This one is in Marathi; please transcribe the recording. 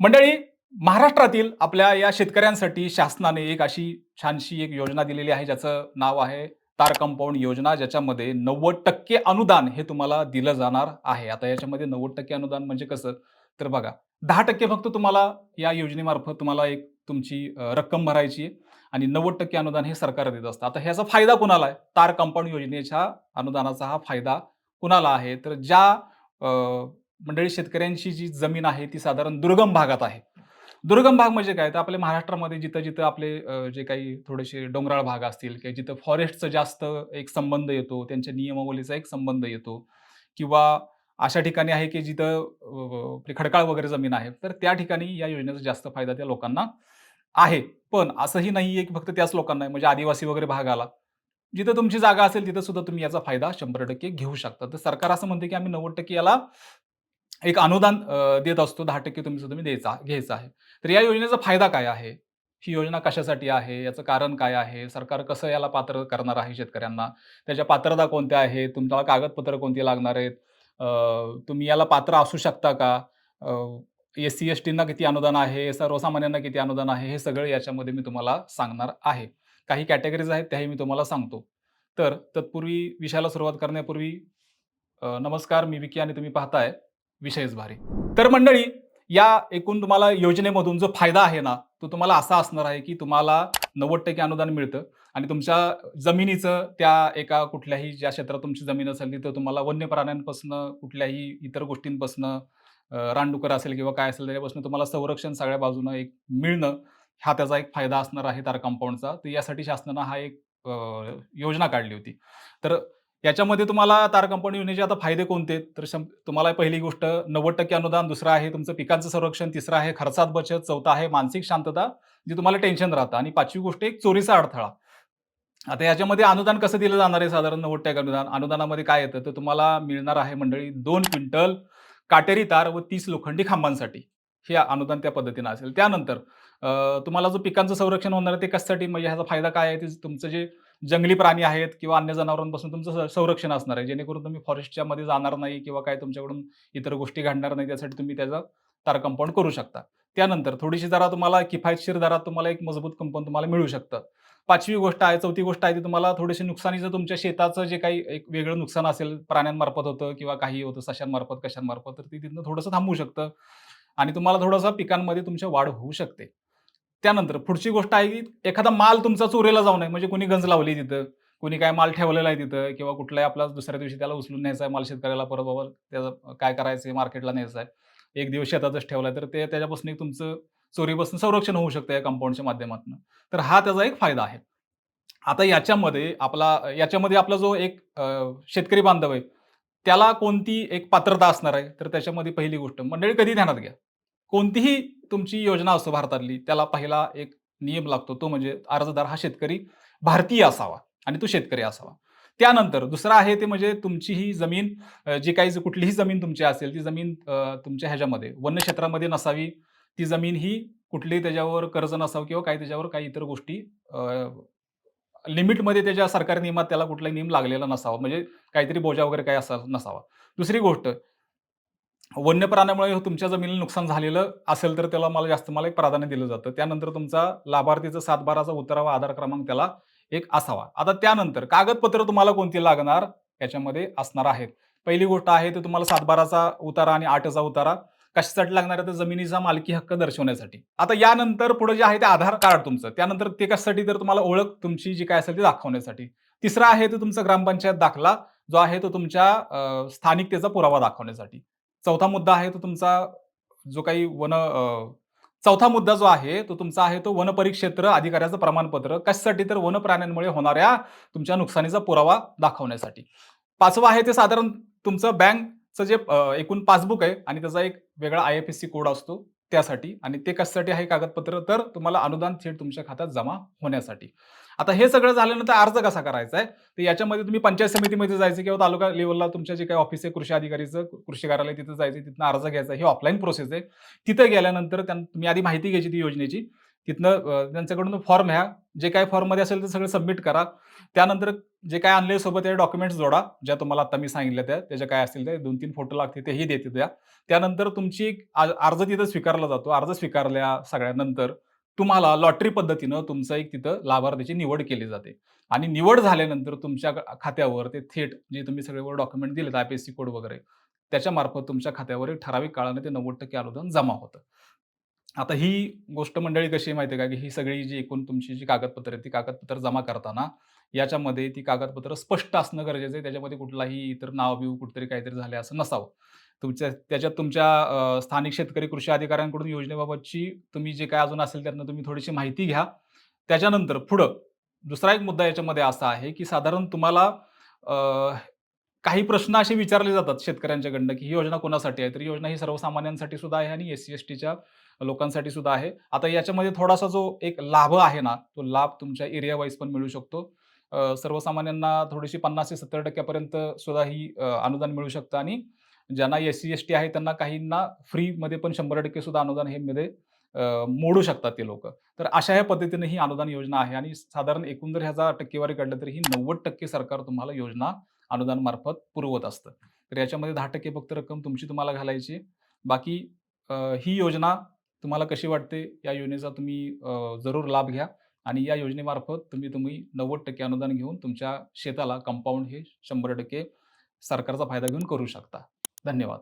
मंडळी महाराष्ट्रातील आपल्या या शेतकऱ्यांसाठी शासनाने एक अशी छानशी एक योजना दिलेली आहे ज्याचं नाव आहे तार कंपाऊंड योजना ज्याच्यामध्ये नव्वद टक्के अनुदान हे तुम्हाला दिलं जाणार आहे. आता याच्यामध्ये नव्वद टक्के अनुदान म्हणजे कसं? तर बघा दहा टक्के फक्त तुम्हाला या योजनेमार्फत तुम्हाला एक तुमची रक्कम भरायची आहे आणि नव्वद टक्के अनुदान हे सरकार देत असतं. आता ह्याचा फायदा कुणाला आहे? तार कंपाऊंड योजनेच्या अनुदानाचा हा फायदा कुणाला आहे? तर ज्या मंडळी शेतकऱ्यांची जी जमीन आहे ती साधारण दुर्गम भागात आहे. दुर्गम भाग म्हणजे काय? तर आपल्या महाराष्ट्रामध्ये जिथं जिथं आपले जे काही थोडेसे डोंगराळ भाग असतील किंवा जिथं फॉरेस्टचा जास्त एक संबंध येतो त्यांच्या नियमावलीचा एक संबंध येतो किंवा अशा ठिकाणी आहे की जिथं खडकाळ वगैरे जमीन आहे तर त्या ठिकाणी या योजनेचा जास्त फायदा त्या लोकांना आहे. पण असंही नाही आहे की फक्त त्याच लोकांना आहे. म्हणजे आदिवासी वगैरे भाग आला जिथं तुमची जागा असेल तिथं सुद्धा तुम्ही याचा फायदा शंभर टक्के घेऊ शकता. तर सरकार असं म्हणते की आम्ही नव्वद टक्के याला एक अनुदान देत असतो. दहा टक्के तुम्ही सुद्धा तुम्ही द्यायचा घ्यायचा आहे. तर या योजनेचा फायदा काय आहे? ही योजना कशासाठी आहे? याचं कारण काय आहे? सरकार कसं याला पात्र करणार आहे शेतकऱ्यांना? त्याच्या पात्रता कोणत्या आहेत? तुमच्याला कागदपत्र कोणती लागणार आहेत? तुम्ही याला पात्र असू शकता का? एस सी एस टींना किती अनुदान आहे? सर्वसामान्यांना किती अनुदान आहे? हे सगळं याच्यामध्ये मी तुम्हाला सांगणार आहे. काही कॅटेगरीज आहेत त्याही मी तुम्हाला सांगतो. तर तत्पूर्वी विषयाला सुरुवात करण्यापूर्वी नमस्कार मी विकी आणि तुम्ही पाहताय. विषयच भारी. तर मंडळी या एकूण तुम्हाला योजनेमधून जो फायदा आहे ना तो तुम्हाला असा असणार आहे की तुम्हाला नव्वद टक्के अनुदान मिळतं आणि तुमच्या जमिनीचं त्या एका कुठल्याही ज्या क्षेत्रात तुमची जमीन असेल तिथं तुम्हाला वन्य प्राण्यांपासून कुठल्याही इतर गोष्टींपासून रानडुकर असेल किंवा काय असेल त्याच्यापासून तुम्हाला संरक्षण सगळ्या बाजूनं एक मिळणं हा त्याचा एक फायदा असणार आहे तार कंपाऊंडचा तर यासाठी शासनानं हा एक योजना काढली होती. तर याच्यामध्ये तुम्हाला तार कंपनी योजनेचे आता फायदे कोणते? तर शं तुम्हाला पहिली गोष्ट नव्वद टक्के अनुदान दुसरं आहे तुमचं पिकांचं संरक्षण तिसरं आहे खर्चात बचत चौथा आहे मानसिक शांतता जी तुम्हाला टेन्शन राहतं. आणि पाचवी गोष्ट एक चोरीचा अडथळा. आता याच्यामध्ये अनुदान कसं दिलं जाणार आहे साधारण नव्वद टक्के अनुदान? अनुदानामध्ये काय येतं? तर तुम्हाला मिळणार आहे मंडळी दोन क्विंटल काटेरी तार व तीस लोखंडी खांबांसाठी. हे अनुदान त्या पद्धतीनं असेल. त्यानंतर तुम्हाला जो पिकांचं संरक्षण होणार आहे ते कशासाठी? म्हणजे ह्याचा फायदा काय आहे? ते तुमचं जे जंगली प्राणी आहेत किंवा अन्य जनावरांपासून तुमचं संरक्षण असणार आहे. जेणेकरून तुम्ही फॉरेस्टच्या मध्ये जाणार नाही किंवा काय तुमच्याकडून इतर गोष्टी घडणार नाही त्यासाठी तुम्ही त्याचा तार कंपाऊंड करू शकता. त्यानंतर थोडीशी जरा तुम्हाला किफायतशीर दरात तुम्हाला एक मजबूत कंपाऊंड तुम्हाला मिळू शकतं. पाचवी गोष्ट आहे चौथी गोष्ट आहे ती तुम्हाला थोडीशी नुकसानीचं तुमच्या शेताचं जे काही एक वेगळं नुकसान असेल प्राण्यांमार्फत होतं किंवा काही होतं सशांमार्फत कशांमार्फत तर ती तिथनं थोडंसं थांबू शकतं. आणि तुम्हाला थोडंसं पिकांमध्ये तुमच्या वाढ होऊ शकते. त्यानंतर पुढची गोष्ट आहे की एखादा माल तुमचा चोरीला जाऊ नये. म्हणजे कोणी गंज लावली तिथं कोणी काय माल ठेवलेला आहे तिथं किंवा कुठलाही आपला दुसऱ्या दिवशी त्याला उचलून न्यायचा आहे माल शेतकऱ्याला परत बाबा त्याचं काय करायचं आहे मार्केटला न्यायचं आहे. एक दिवस शेतातच ठेवलाय तर ते त्याच्यापासून एक तुमचं चोरीपासून संरक्षण होऊ शकतं या कंपाऊंडच्या माध्यमातून. तर हा त्याचा एक फायदा आहे. आता याच्यामध्ये आपला याच्यामध्ये आपला जो एक शेतकरी बांधव आहे त्याला कोणती एक पात्रता असणार आहे? तर त्याच्यामध्ये पहिली गोष्ट मंडळी कधी ध्यानात घ्या. कोणतीही तुमची योजना असो भारतातली त्याला पहिला एक नियम लागतो तो म्हणजे अर्जदार हा शेतकरी भारतीय असावा आणि तो शेतकरी असावा. त्यानंतर दुसरं आहे ते म्हणजे तुमची ही जमीन जी काही कुठलीही जमीन तुमची असेल ती जमीन तुमच्या ह्याच्यामध्ये वन्य क्षेत्रामध्ये नसावी. ती जमीन ही कुठलीही त्याच्यावर कर्ज नसावं किंवा काही त्याच्यावर काही इतर गोष्टी लिमिटमध्ये त्याच्या सरकारी नियमात त्याला कुठलाही नियम लागलेला नसावा. म्हणजे काहीतरी बोजा वगैरे काही असा नसावा. दुसरी गोष्ट वन्य प्राण्यामुळे तुमच्या जमिनीला नुकसान झालेलं असेल तर त्याला मला जास्त मला एक प्राधान्य दिलं जातं. त्यानंतर तुमचा लाभार्थीचा सातबाराचा उतरावा आधार क्रमांक त्याला एक असावा. आता त्यानंतर कागदपत्र तुम्हाला कोणती लागणार? याच्यामध्ये असणार आहेत. पहिली गोष्ट आहे ते तुम्हाला सातबाराचा उतारा आणि आठचा उतारा. कशासाठी लागणार आहे? तर जमिनीचा मालकी हक्क दर्शवण्यासाठी. आता यानंतर पुढे जे आहे ते आधार कार्ड तुमचं. त्यानंतर ते कशासाठी तर तुम्हाला ओळख तुमची जी काय असेल ती दाखवण्यासाठी. तिसरा आहे तो तुमचा ग्रामपंचायत दाखला जो आहे तो तुमच्या स्थानिकतेचा पुरावा दाखवण्यासाठी. चौथा मुद्दा आहे तो तुमचा जो काही वन चौथा मुद्दा जो आहे तो तुमचा आहे तो वन परिक्षेत्र अधिकाऱ्याचं प्रमाणपत्र. कशासाठी तर वन प्राण्यांमुळे होणाऱ्या तुमच्या नुकसानीचा पुरावा दाखवण्यासाठी. पाचवा आहे ते साधारण तुमचं बँकचं जे एकूण पासबुक आहे आणि त्याचा एक वेगळा I F S C code असतो. त्यासाठी आणि ते कशासाठी आहे कागदपत्र? तर तुम्हाला अनुदान थेट तुमच्या खात्यात जमा होण्यासाठी. आता हे सगळं झाल्यानंतर अर्ज कसा करायचा आहे? तर याच्यामध्ये तुम्ही पंचायत समितीमध्ये जायचं किंवा तालुका लेवलला तुमच्या जे काही ऑफिस आहे कृषी अधिकारीचं कृषी कार्यालय तिथं जायचं तिथनं अर्ज घ्यायचा. हे ऑफलाईन प्रोसेस आहे. तिथं गेल्यानंतर त्यां तुम्ही आधी माहिती घ्यायची ती योजनेची. तिथनं त्यांच्याकडून फॉर्म घ्या. जे काही फॉर्ममध्ये असेल ते सगळं सबमिट करा. त्यानंतर जे काय आणले सोबत ते डॉक्युमेंट्स जोडा, ज्या तुम्हाला आता मी सांगितल्या त्या. त्याचे काय असतील ते 2-3 फोटो लागतील तेही देते द्या. त्यानंतर तुमची अर्ज तिथं स्वीकारला जातो. अर्ज स्वीकारल्या सगळ्यानंतर तुम्हाला लॉटरी पद्धतीनं तुमचं एक तिथं लाभार्थीची निवड केली जाते आणि निवड झाल्यानंतर तुमच्या खात्यावर ते थेट जे तुम्ही सगळे डॉक्युमेंट दिलेत आय-पी-एस-सी कोड वगैरे, त्याच्यामार्फत तुमच्या खात्यावर एक ठराविक काळाने ते 90% अनुदान जमा होतं. आता ही गोष्ट मंडळी कशी आहे माहिती आहे का, की ही सगळी जी एकूण तुमची जी कागदपत्र आहेत, ती कागदपत्र जमा करताना याच्यामध्ये ती कागदपत्र स्पष्ट असणं गरजेचं आहे. त्याच्यामध्ये कुठलाही इतर नाव बिऊ कुठेतरी काहीतरी झाले असं नसावं. तुमच्या त्याच्यात तुमच्या स्थानिक शेतकरी कृषी अधिकाऱ्यांकडून योजनेबाबतची तुम्ही जे काय अजून असेल त्यातनं तुम्ही थोडीशी माहिती घ्या. त्याच्यानंतर पुढं दुसरा एक मुद्दा याच्यामध्ये असा आहे, की साधारण तुम्हाला काही प्रश्न असे विचारले जातात शेतकऱ्यांच्याकडनं, की ही योजना कोणासाठी आहे? तर ही योजना ही सर्वसामान्यांसाठी सुद्धा आहे आणि एस-सी, एस-टीच्या लोकांसाठी सुद्धा आहे. आता याच्यामध्ये थोडासा जो एक लाभ आहे ना, तो लाभ तुमच्या एरिया वाईज पण मिळू शकतो. सर्वसामान्यांना थोडीशी 50% ते सत्तर टक्क्यापर्यंत सुद्धा ही अनुदान मिळू शकतं आणि ज्यांना एस-सी, एस-टी आहे त्यांना काहींना फ्रीमध्ये पण 100% सुद्धा अनुदान हे मध्ये मोडू शकतात ते लोकं. तर अशा या पद्धतीने ही अनुदान योजना आहे आणि साधारण एकूण जर ह्याचा टक्केवारी काढलं तर ही 90% सरकार तुम्हाला योजना अनुदानमार्फत पुरवत असतं. तर याच्यामध्ये 10% फक्त रक्कम तुमची तुम्हाला घालायची बाकी ही योजना तुम्हाला कशी वाटते? या योजनेचा तुम्ही जरूर लाभ घ्या आणि या योजनेमार्फत तुम्ही तुम्ही 90% अनुदान घेऊन तुमच्या शेताला कंपाऊंड हे 100% सरकारचा फायदा घेऊन करू शकता. धन्यवाद.